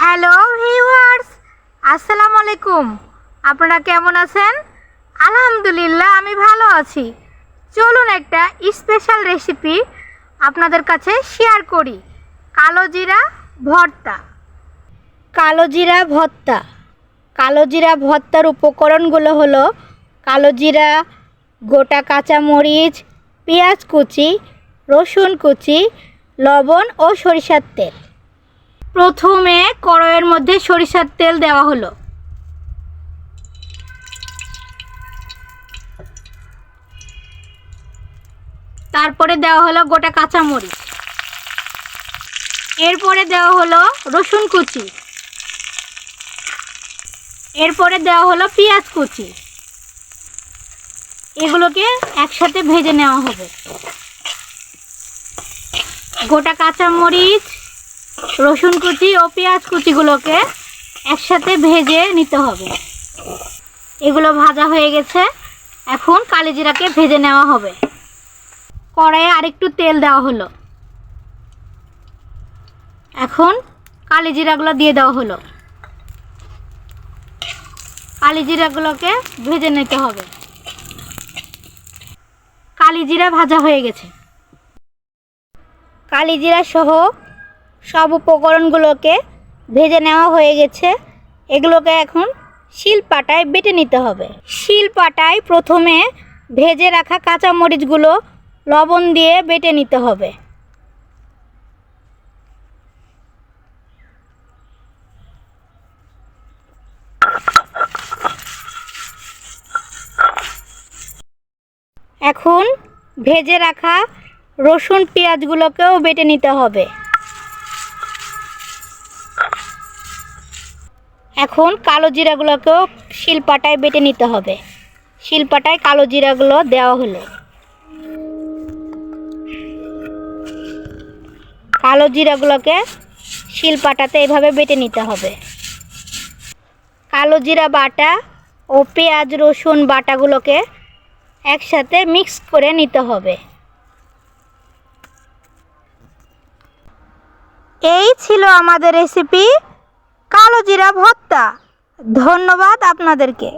Hello viewers আসসালামু আলাইকুম। আপনারা কেমন আছেন? আলহামদুলিল্লাহ, আমি ভালো আছি। চলুন একটা স্পেশাল রেসিপি আপনাদের কাছে শেয়ার করি। কালো জিরা ভর্তা। কালো জিরা ভর্তা। কালো জিরা ভর্তার উপকরণগুলো হলো কালো জিরা, গোটা কাঁচা মরিচ পেঁয়াজ কুচি, রসুন কুচি, লবণ ও সরিষার তেল। প্রথমে কড়াইয়ের মধ্যে সরিষার তেল দেওয়া হলো। তারপরে দেওয়া হলো গোটা কাঁচামরিচ। এরপরে দেওয়া হলো রসুন কুচি। এরপরে দেওয়া হলো পেঁয়াজ কুচি। এগুলোকে একসাথে ভেজে নেওয়া হবে। গোটা কাঁচামরিচ রসুন কুচি ও পেঁয়াজ কুচিগুলোকে একসাথে ভেজে নিতে হবে। এগুলো ভাজা হয়ে গেছে। এখন কালিজিরাকে ভেজে নেওয়া হবে। কড়াইয়ে আরেকটু তেল দেওয়া হলো। এখন কালিজিরাগুলো দিয়ে দেওয়া হলো। কালিজিরাগুলোকে ভেজে নিতে হবে। কালিজিরা ভাজা হয়ে গেছে। কালিজিরা সহ সব উপকরণগুলোকে ভেজে নেওয়া হয়ে গেছে। এগুলোকে এখন শিল পাটায় বেটে নিতে হবে। শিল পাটায় প্রথমে ভেজে রাখা কাঁচা মরিচগুলো লবণ দিয়ে বেটে নিতে হবে। এখন ভেজে রাখা রসুন পেঁয়াজগুলোকেও বেটে নিতে হবে। এখন কালো জিরাগুলোকেও শিলপাটায় বেটে নিতে হবে। শিলপাটায় কালো জিরাগুলো দেওয়া হলো। কালো জিরাগুলোকে শিলপাটাতে এভাবে বেটে নিতে হবে। কালো জিরা বাটা ও পেঁয়াজ, রসুন বাটাগুলোকে একসাথে মিক্স করে নিতে হবে। এই ছিল আমাদের রেসিপি কালো জিরা ভর্তা। ধন্যবাদ আপনাদেরকে।